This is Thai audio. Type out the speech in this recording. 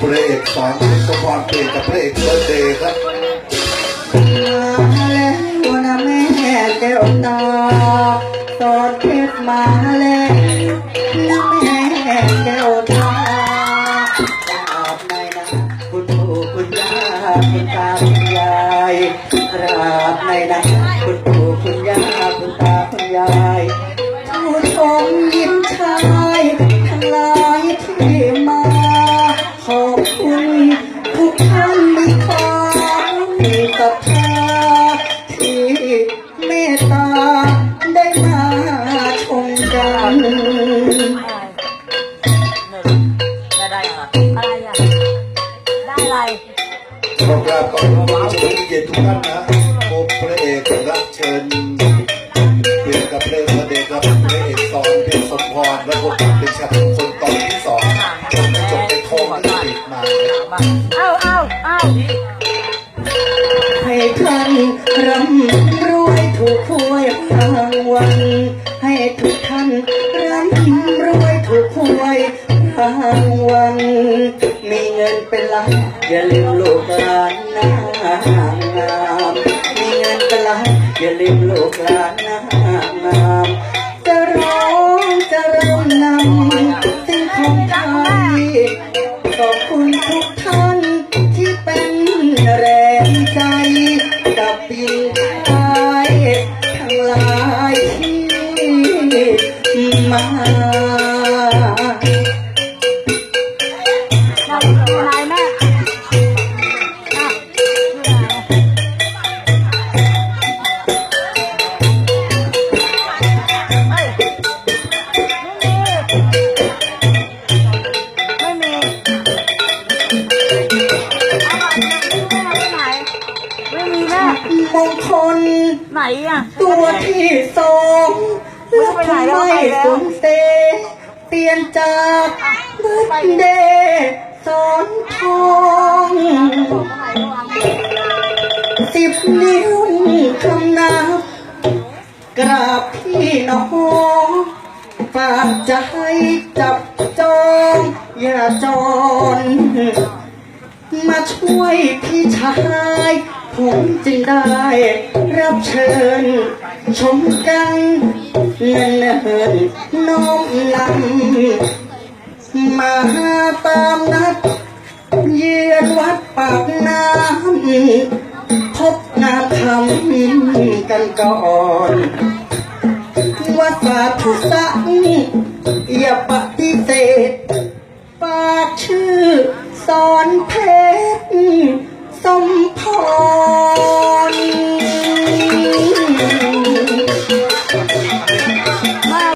พระเอกสอนสมพรเพลงกับพระเอกเบิร์ดเดย์ครับมาแล้วนะแม่แก้วตาสอนเพชรมาแล้วนะแม่แก้วตาราบในนะคุณปู่คุณย่าคุณตาคุณยายราบในนะคุณปู่คุณย่าคุณตาคุณยายผู้ชม ได้ได้เหรออะไรอะ ได้อะไรขอบคุณขอบคุณผู้ชมที่เย็นทุกท่านนะพบพระเอกรับเชิญเพลงกับเอกเบิร์ดเดย์ครับพระเอกสอนเพลงสมพรและบกับเป็นฉากคนตอนที่สองจบในโค้งที่ติดมาเอ้าเอ้าเอ้าให้ท่านรำ ถูกหวยรางวัลให้ทุกท่านร่ำรวยถูกหวยรางวัลมีเงินเป็นล้านอย่าลืมลูกหลานนางงามมีเงินเป็นล้านอย่าลืมลูกหลานนางงามจะร้องจะรำนำสิ่งของไทยขอบคุณทุกท่านที่เป็นแรงใจกับปี มาเราอยู่ไหนแม่อะอยู่ไหนเฮ้ยไม่มีไม่มีเอาบัตรแม่ที่ไหนไม่มีแม่มงคลไหนอะตัวที่สองแล้วทำไมสนเซเปลี่ยนจากบุดเดสอนทองสิบนิ้วคำนับกราบพี่น้องฝากใจจับจองอย่าจรมาช่วยพี่ชายผมจึงได้รับเชิญ ชมกัน เลินเลินน้อมลำมาตามนัดเยียนวัดปากน้ำพบนาคำกันก่อนวัดปาทุสังอย่าปฏิเสธปาชื่อสอนเพชรสมพร